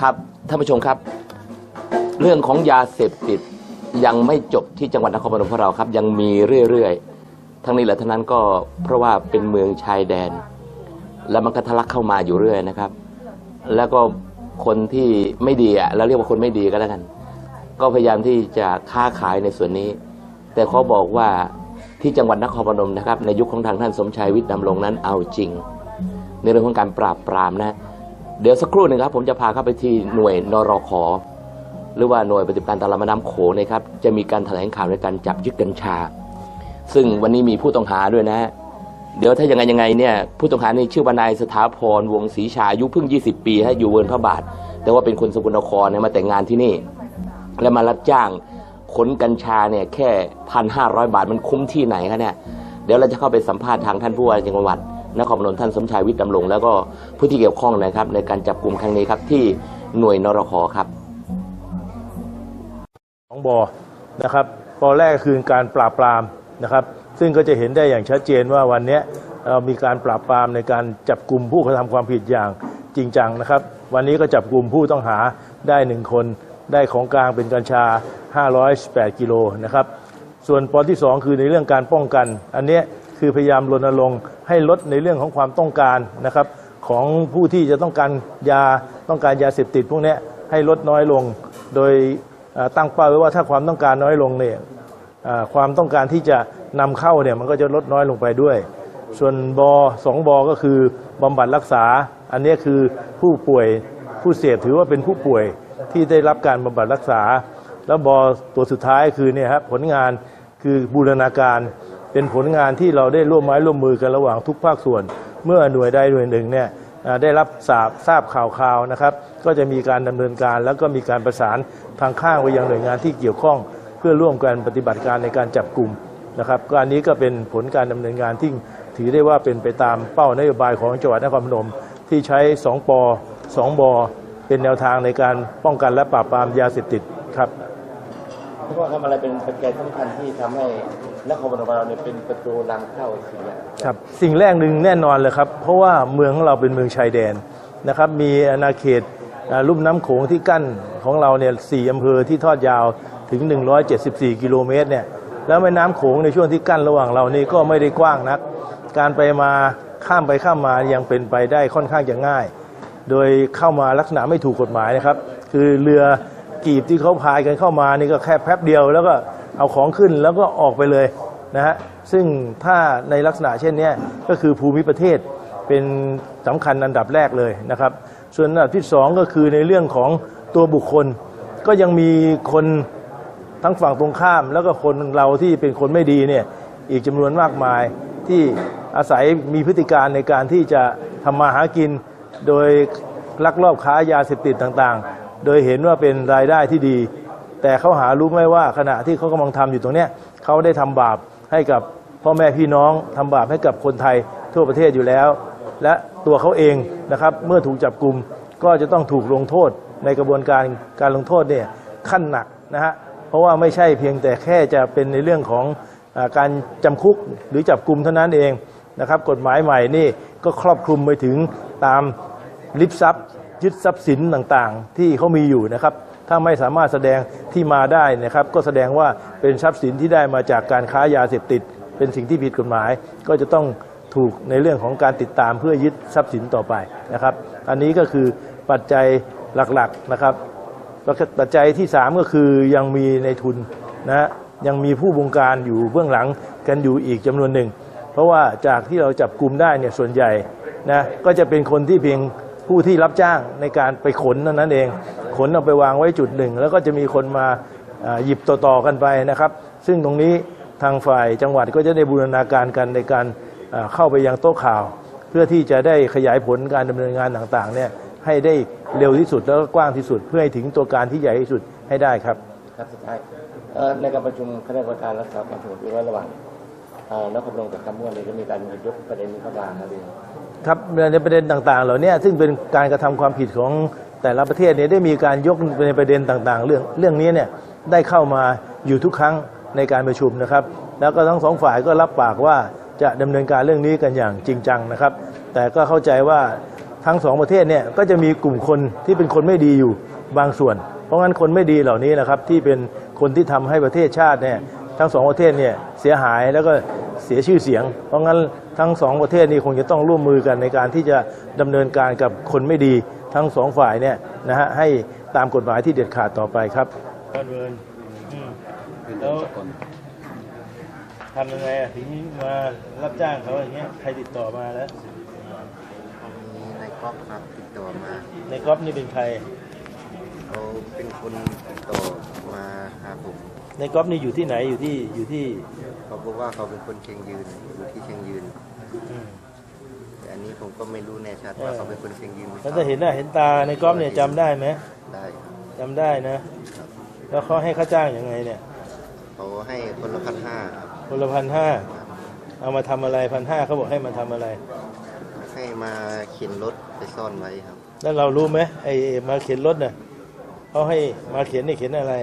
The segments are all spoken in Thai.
ครับท่านผู้ชมครับ เรื่องของยาเสพติดยังไม่จบที่จังหวัดนครพนมของเราครับ ยังมีเรื่อยๆ ทั้งนี้และทั้งนั้นก็เพราะว่าเป็นเมืองชายแดน แล้วมันก็ทะลักเข้ามาอยู่เรื่อยนะครับ แล้วก็คนที่ไม่ดีอะเราเรียกว่าคนไม่ดีก็แล้วกัน ก็พยายามที่จะค้าขายในส่วนนี้ แต่เขาบอกว่าที่จังหวัดนครพนมนะครับ ในยุคของทางท่านสมชายวิทย์ดำรงนั้นเอาจริง ในเรื่องของการปราบปรามนะ เดี๋ยวสักครู่หนึ่งครับผมจะพาเข้าไปที่หน่วยนรขหรือว่าหน่วยปฏิบัติการตามลำน้ำโขงนะครับจะมีการแถลงข่าวในการจับยึดกัญชา ซึ่งวันนี้มีผู้ต้องหาด้วยนะฮะเดี๋ยวถ้ายังไงยังไงเนี่ยผู้ต้องหานี่ชื่อว่านายสถาพรวงศรีชาอายุเพิ่ง 20 ปีฮะอยู่เวิร์นพระบาท แต่ว่าเป็นคนสกลนครเนี่ยมาแต่งงานที่นี่ แล้วมารับจ้างขนกัญชาเนี่ยแค่พันห้าร้อยบาทมันคุ้มที่ไหนคะเนี่ยเดี๋ยวเราจะเข้าไปสัมภาษณ์ทางท่านผู้ว่าจังหวัด นครพนมท่านสมชายวิทย์ดำรงแล้วก็ผู้ที่เกี่ยวข้องนะครับ ในการจับกลุ่มครั้งนี้ครับที่หน่วยนรขครับของบอนะครับปอแรกคือการปราบปรามนะครับ ซึ่งก็จะเห็นได้อย่างชัดเจนว่าวันนี้เรามีการปราบปรามในการจับกลุ่มผู้กระทำความผิดอย่างจริงจังนะครับ วันนี้ก็จับกลุ่มผู้ต้องหาได้หนึ่งคนได้ของกลางเป็นกัญชา 518 กิโลนะครับ ส่วนปอที่ 2 คือในเรื่องการป้องกัน อันเนี้ย คือพยายามรณรงค์ให้ลดในเรื่องของความต้องการนะครับของผู้ที่จะต้องการยาต้องการยาเสพติดพวกนี้ให้ลดน้อยลง โดยตั้งเป้าไว้ว่าถ้าความต้องการน้อยลงเนี่ยความต้องการที่จะนำเข้าเนี่ยมันก็จะลดน้อยลงไปด้วย ส่วนบสองบอก็คือบำบัดรักษา อันนี้คือผู้ป่วยผู้เสพถือว่าเป็นผู้ป่วยที่ได้รับการบำบัดรักษา แล้วบตัวสุดท้ายคือเนี่ยครับผลงานคือบูรณาการ เป็นผลงานที่เราได้ร่วมไม้ร่วมมือกันระหว่างทุกภาคส่วน เมื่อหน่วยใดหน่วยหนึ่งเนี่ยได้รับทราบทราบข่าวข่าวนะครับ ก็จะมีการดำเนินการ แล้วก็มีการประสานทางข้างไปยังหน่วยงานที่เกี่ยวข้อง เพื่อร่วมกันปฏิบัติการในการจับกลุ่มนะครับก็อันนี้ก็เป็นผลการดำเนินงานที่ถือได้ว่าเป็นไปตามเป้านโยบายของจังหวัดนครพนม ที่ใช้ 2ปอ2บเป็นแนวทางในการป้องกันและปราบปรามยาเสพติดครับเพราะว่าทำอะไรเป็นปัจจัยสำคัญที่ทำให้ นครพนมเราเนี่ยเป็นประตูนำเข้าสิ่งนี้ครับสิ่งแรกหนึ่งแน่นอนเลยครับ เพราะว่าเมืองของเราเป็นเมืองชายแดนนะครับ มีอาณาเขตลุ่มน้ำโขงที่กั้นของเราเนี่ยสี่อำเภอที่ทอดยาวถึง 174 กิโลเมตรเนี่ยแล้วแม่น้ำโขงในช่วงที่กั้นระหว่างเรานี่ก็ไม่ได้กว้างนัก การไปมาข้ามไปข้ามมายังเป็นไปได้ค่อนข้างจะง่าย โดยเข้ามาลักษณะไม่ถูกกฎหมายนะครับ คือเรือกีบที่เขาพายกันเข้ามานี่ก็แค่แป๊บเดียวแล้วก็ เอาของขึ้นแล้วก็ออกไปเลยนะฮะซึ่งถ้าในลักษณะเช่นนี้ก็คือภูมิประเทศเป็นสำคัญอันดับแรกเลยนะครับ ส่วนอันดับที่สองก็คือในเรื่องของตัวบุคคล ก็ยังมีคนทั้งฝั่งตรงข้าม แล้วก็คนเราที่เป็นคนไม่ดีเนี่ยอีกจำนวนมากมายที่อาศัยมีพฤติการในการที่จะทำมาหากิน โดยลักลอบค้ายาเสพติดต่างๆ โดยเห็นว่าเป็นรายได้ที่ดี แต่เขาหารู้ไหมว่าขณะที่เขากำลังทำอยู่ตรงเนี้ยเขาได้ทำบาปให้กับพ่อแม่พี่น้องทำบาปให้กับคนไทยทั่วประเทศอยู่แล้ว และตัวเขาเองนะครับเมื่อถูกจับกลุ่มก็จะต้องถูกลงโทษในกระบวนการการลงโทษเนี่ยขั้นหนักนะฮะเพราะว่าไม่ใช่เพียงแต่แค่จะเป็นในเรื่องของอการจำคุกหรือจับกลุ่มเท่านั้นเองนะครับกฎหมายใหม่นี่ก็ครอบคลุมไปถึงตามลิบทรัพย์ยึดทรัพย์สินต่างๆ ที่เขามีอยู่นะครับ ถ้าไม่สามารถแสดงที่มาได้นะครับ ก็แสดงว่าเป็นทรัพย์สินที่ได้มาจากการค้ายาเสพติด เป็นสิ่งที่ผิดกฎหมาย ก็จะต้องถูกในเรื่องของการติดตามเพื่อยึดทรัพย์สินต่อไปนะครับ อันนี้ก็คือปัจจัยหลักๆนะครับปัจจัยที่ 3 ก็คือยังมีในทุนนะยังมีผู้บงการอยู่เบื้องหลังกันอยู่อีกจำนวนหนึ่ง เพราะว่าจากที่เราจับกลุ่มได้เนี่ยส่วนใหญ่นะก็จะเป็นคนที่เพียงผู้ที่รับจ้างในการไปขนเท่านั้นเอง ขนเอาไปวางไว้จุดหนึ่ง แล้วก็จะมีคนมาอ่าหยิบต่อๆกันไปนะครับ ซึ่งตรงนี้ทางฝ่ายจังหวัดก็จะได้บูรณาการกันในการอ่าเข้าไปยังโต๊ะข่าว เพื่อที่จะได้ขยายผลการดำเนินงานต่างๆเนี่ยให้ได้เร็วที่สุดแล้วก็กว้างที่สุด เพื่อให้ถึงตัวการที่ใหญ่ที่สุดให้ได้ครับครับสุดท้ายเอ่อในการประชุมคณะกรรมการรักษาความสงบเรียบร้อยระหว่างเอ่อนครพนมกับคำม่วนเนี่ยจะมีการยกประเด็นนี้เข้ามาครับพี่ครับในประเด็นต่างๆ เหล่านี้ซึ่งเป็นการกระทำความผิดของ แต่ละประเทศเนี่ยได้มีการยกในประเด็นต่างๆ เรื่องเรื่องนี้เนี่ยได้เข้ามาอยู่ทุกครั้งในการประชุมนะครับ แล้วก็ทั้งสองฝ่ายก็รับปากว่าจะดำเนินการเรื่องนี้กันอย่างจริงจังนะครับ แต่ก็เข้าใจว่าทั้งสองประเทศเนี่ยก็จะมีกลุ่มคนที่เป็นคนไม่ดีอยู่บางส่วน เพราะงั้นคนไม่ดีเหล่านี้นะครับที่เป็นคนที่ทำให้ประเทศชาติเนี่ยทั้งสองประเทศเนี่ยเสียหายแล้วก็เสียชื่อเสียง เพราะงั้นทั้งสองประเทศนี้คงจะต้องร่วมมือกันในการที่จะดำเนินการกับคนไม่ดี ทั้งสองฝ่ายเนี่ยนะฮะให้ตามกฎหมายที่เด็ดขาดต่อไปครับบ้านเมืองแล้วทำยังไงอะถึงมารับจ้างเขาอย่างเงี้ยใครติดต่อมาแล้วมีนายก๊อฟครับติดต่อมาในก๊อฟนี่เป็นใครเขาเป็นคนติดต่อมาหาผมในก๊อฟนี่อยู่ที่ไหนอยู่ที่อยู่ที่เขาบอกว่าเขาเป็นคนเชียงยืนอยู่ที่เชียงยืนอืมแต่อั นนี้ผมก็ไม่รู้แน่ชัดเออว่าเขาเป็นคนเชียงยืนหรือเปแล้วล่าถ้าเห็นหน้าเห็นตาในก๊อฟเนี่ยจำได้ไหมได้ครับจำได้นะครับแล้วเขาให้ค่าจ้างยังไงเนี่ยเขาให้คนละพันห้าครับคนละพันห้าเอามาทำอะไรพันห้าเขาบอกให้มาทำอะไร ให้มาเข็นรถไปซ่อนไว้ครับ แล้วเรารู้ไหมไอ้มาเข็นรถน่ะเขาให้มาเข็นนี่เข็นอะไร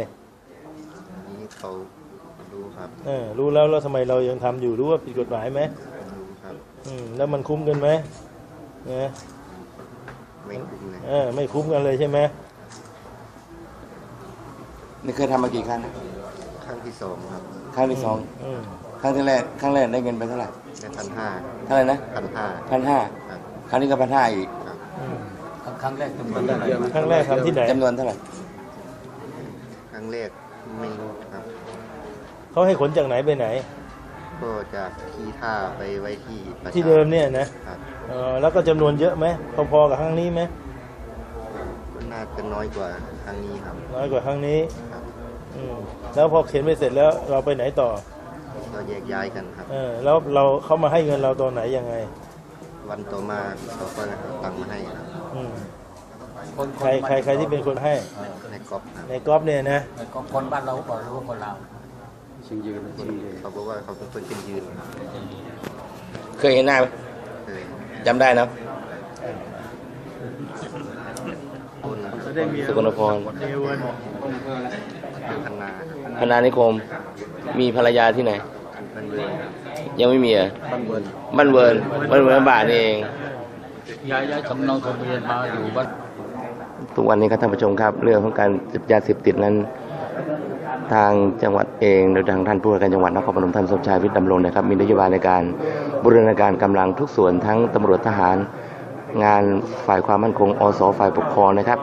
อันนี้เขารู้ครับ เออรู้แล้วแล้วทำไมเรายังทำอยู่รู้ว่าผิดกฎหมายไหมรู้ครับ อืมแล้วมันคุ้มกันไหมนะไม่คุ้มเลยเออไม่คุ้มกันเลยใช่ไหมนี่เคยทำมากี่ครั้งนะครั้งที่สองครับครั้งที่สองอืมครั้งที่แรกครั้งแรกได้เงินไปเท่าไหร่ได้พันห้าเท่าไหร่นะพันห้าพันห้าครับครั้งนี้ก็พันห้าอีกครับอืมครั้งแรกจำนวนเท่าไหร่ครั้งแรกทำที่ไหนจำนวนเท่าไหร่ครั้งแรกไม่รู้ครับเขาให้ขนจากไหนไปไหน ก็จากที่ท่าไปไว้ที่ประชาที่เดิมเนี่ยนะครับเออแล้วก็จำนวนเยอะไหมพอๆกับครั้งนี้ไหมก็น่าจะน้อยกว่าครั้งนี้ครับน้อยกว่าครั้งนี้ครับ อืมแล้วพอเข็นไปเสร็จแล้วเราไปไหนต่อก็แยกย้ายกันครับ เออแล้วเราเขามาให้เงินเราตอนไหนยังไงวันต่อมาเขาก็เอาตังค์มาให้ครับอืมคนใครใครใครที่เป็นคนให้ในก๊อฟครับในก๊อฟเนี่ยนะก็คนบ้านเราบอกหรือว่าคนลาว คนเขาบอกว่าเขาเป็นคนเป็นยืนเคยเห็นหน้าไหมเคยจำได้นะคนสกลนครเป็นพันนาพนานิคม มีภรรยาที่ไหนบันเบืองยังไม่มีเหรอะบันเบืองบ้านเวิร์นบ้านเวิร์นบาทนี่เองย้ายย้ายสำเนาทะเบียนมาอยู่บ้านทุกวันนี้ครับท่านผู้ชมครับ เรื่องของการเสพยาเสพติดนั้น ทางจังหวัดเองโดยทางท่านผู้ว่าการจังหวัดนครพนมท่านสมชายวิทย์ดำรงนะครับมีนโยบายในการบูรณาการกำลังทุกส่วนทั้งตำรวจทหาร งานฝ่ายความมั่นคงอสฝ่ายปกครองนะครับ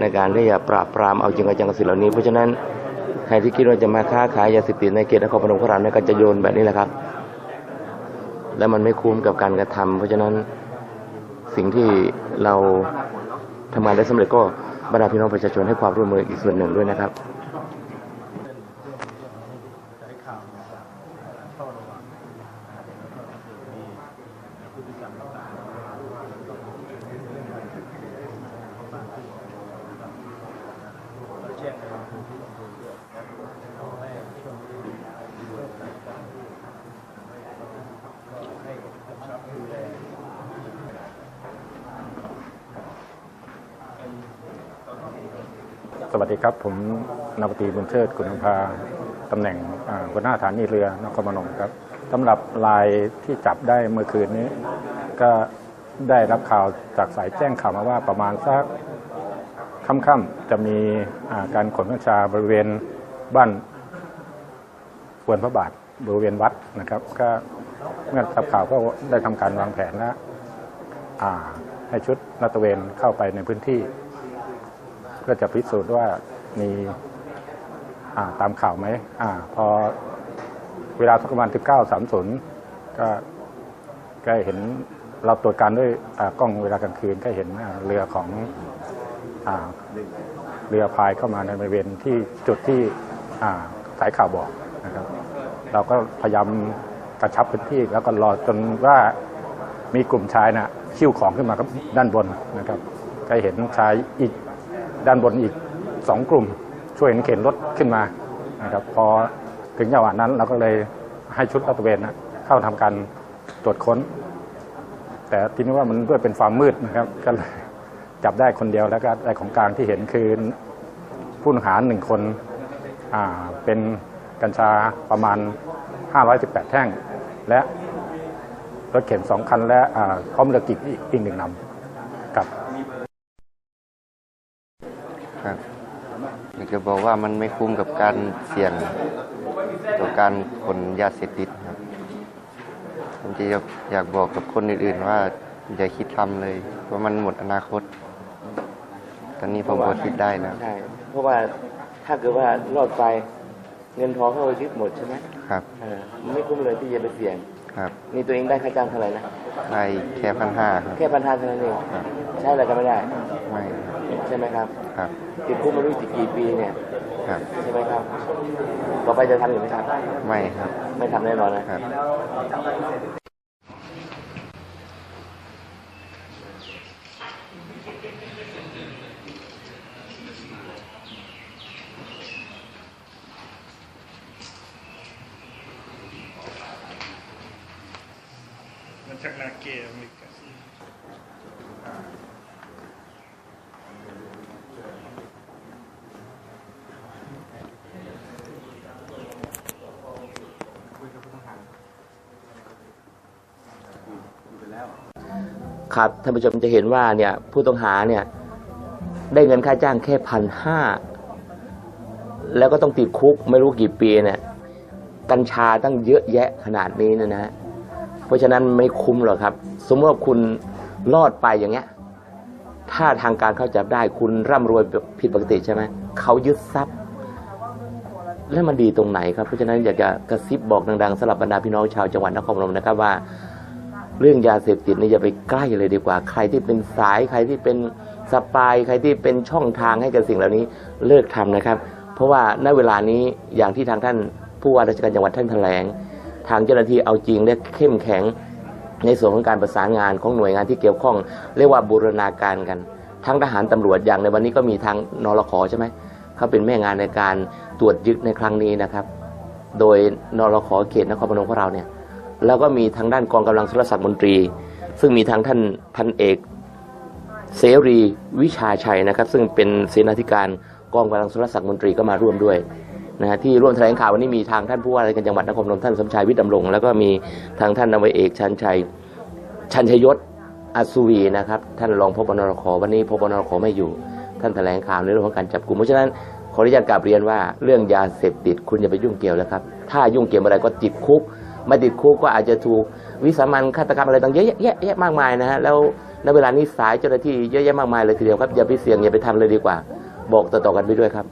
ในการที่จะปราบปรามเอาจริงเอาจังกับสิ่งเหล่านี้ เพราะฉะนั้นใครที่คิดว่าจะมาค้าขายยาเสพติดในเขตนครพนมของเราเนี่ยก็จะโยนแบบนี้แหละครับ และมันไม่คุ้มกับการกระทำเพราะฉะนั้นสิ่งที่เราทำงานได้สำเร็จก็บรรดาพี่น้องประชาชนให้ความร่วมมืออีกส่วนหนึ่งด้วยนะครับ สวัสดีครับ ผมนาวตีบุญเชิดกุณภาตำแหน่งหัวหน้าฐานีเรือนครพนมครับสำหรับลายที่จับได้เมื่อคืนนี้ ก็ได้รับข่าวจากสายแจ้งข่าวมาว่าประมาณสักค่ำๆจะมีการขนกัญชาบริเวณบ้านควนพระบาทบริเวณวัดนะครับ ก็เมื่อรับข่าวก็ได้ทำการวางแผนและอ่าให้ชุดลาดตะเวนเข้าไปในพื้นที่ เพื่อจะพิสูจน์ว่ามีอ่าตามข่าวไหมอพอเวลาสักประมาณ19.30ก็ก็เห็นเราตรวจการด้วยกล้องเวลากลางคืนก็เห็นเรือของอเรือพายเข้ามาในบริเวณที่จุดที่สายข่าวบอกนะครับ เราก็พยายามกระชับพื้นที่แล้วก็รอจนว่ามีกลุ่มชายนะ่ะคิ้วของขึ้นมาครับด้านบนนะครับ ก็เห็นชายอีก ด้านบนอีกสองกลุ่ม ช่วยเข็นรถขึ้นมานะครับพอถึงจังหวะนั้นเราก็เลยให้ชุดลาดตระเวนนะเข้าทำการตรวจค้น แต่ทีนี้ว่ามันด้วยเป็นความมืดนะครับก็เลยจับได้คนเดียวแล้วก็ได้ของกลางที่เห็นคือผู้ต้องหาหนึ่งคนเป็นกัญชาประมาณ 518 แท่ง และรถเข็นสองคันและพร้อมเรือกิกอีกอีกหนึ่งลำกับ ครับอยากจะบอกว่ามันไม่คุ้มกับการเสี่ยงต่อการขนยาเสพติดครับผมจะอยากบอกกับคนอื่นๆว่าอย่าคิดทำเลยเพราะมันหมดอนาคต ตอนนี้ผมก็คิดได้แล้วใช่เพราะว่าถ้าเกิดว่ารอดไปเงินทองเข้าไปยึดหมดใช่ไหมครับเออมันไม่คุ้มเลยที่จะไปเสี่ยงครับนี่ตัวเองได้ค่าจ้างเท่าไหร่นะได้แค่พันห้าครับแค่พันห้าเท่านั้นเองครับใช่อะไรก็ไม่ได้ไม่ครับ ใช่ไหมครับครับ ติดคุกมารู้จิกี่ปีเนี่ยครับ ใช่ไหมครับ ต่อไปจะทำอยู่ไหมครับ ไม่ครับ ไม่ทำแน่นอนนะครับ มันจากนาเกอ ครับท่านผู้ชมจะเห็นว่าเนี่ยผู้ต้องหาเนี่ยได้เงินค่าจ้างแค่พันห้าแล้วก็ต้องติดคุกไม่รู้กี่ปีเนี่ยกัญชาตั้งเยอะแยะขนาดนี้นยนะฮะเพราะฉะนั้นไม่คุ้มหรอกครับ สมมติว่าคุณรอดไปอย่างเงี้ยถ้าทางการเข้าจับได้คุณร่ำรวยผิดปกติใช่ไหมเขายึดทรัพย์ แล้วมันดีตรงไหนครับเพราะฉะนั้นอยากจะกระซิบบอกดังๆสำหรับบรรดาพี่น้องชาวจังหวัดนครพนมนะครับว่า เรื่องยาเสพติดนี่อย่าไปใกล้เลยดีกว่า ใครที่เป็นสายใครที่เป็นสปายใครที่เป็นช่องทางให้กับสิ่งเหล่านี้เลิกทำนะครับ เพราะว่าณเวลานี้อย่างที่ทางท่านผู้ว่าราชการจังหวัดท่านแถลง ทางเจ้าหน้าที่เอาจริงและเข้มแข็งในส่วนของการประสานงานของหน่วยงานที่เกี่ยวข้อง เรียกว่าบูรณาการกัน ทั้งทหารตำรวจอย่างในวันนี้ก็มีทางนรขใช่ไหมเขาเป็นแม่งานในการตรวจยึดในครั้งนี้นะครับ โดยนรขเขตนครพนมของเราเนี่ย แล้วก็มีทางด้านกองกำลังสุรศักดิ์มนตรี ซึ่งมีทางท่านพันเอกเสรีวิชาชัยนะครับ ซึ่งเป็นเสนาธิการกองกำลังสุรศักดิ์มนตรีก็มาร่วมด้วยนะฮะที่ร่วมแถลงข่าววันนี้มีทางท่านผู้ว่าราชการจังหวัดนครพนมท่านสมชายวิทย์ดำรง แล้วก็มีทางท่านนาวเอกชันชัยชันชยศอัศวีนะครับท่านรองพบนรขวันนี้พบนรขไม่อยู่ ท่านแถลงข่าวในเรื่องของการจับกลุ่มเพราะฉะนั้นขออนุญาตกราบเรียนว่าเรื่องยาเสพติดคุณอย่าไปยุ่งเกี่ยวแล้วครับถ้ายุ่งเกี่ยวอะไรก็ติดคุก ไม่ติดคุกก็อาจจะถูกวิสามันฆาตกรรมอะไรต่างเยอะแยะแยะมากมายนะฮะแล้วในเวลานี้สายเจ้าหน้าที่เยอะแยะมากมายเลยทีเดียวครับอย่าไปเสี่ยงอย่าไปทำเลยดีกว่า บอกต่อๆกันไปด้วยครับ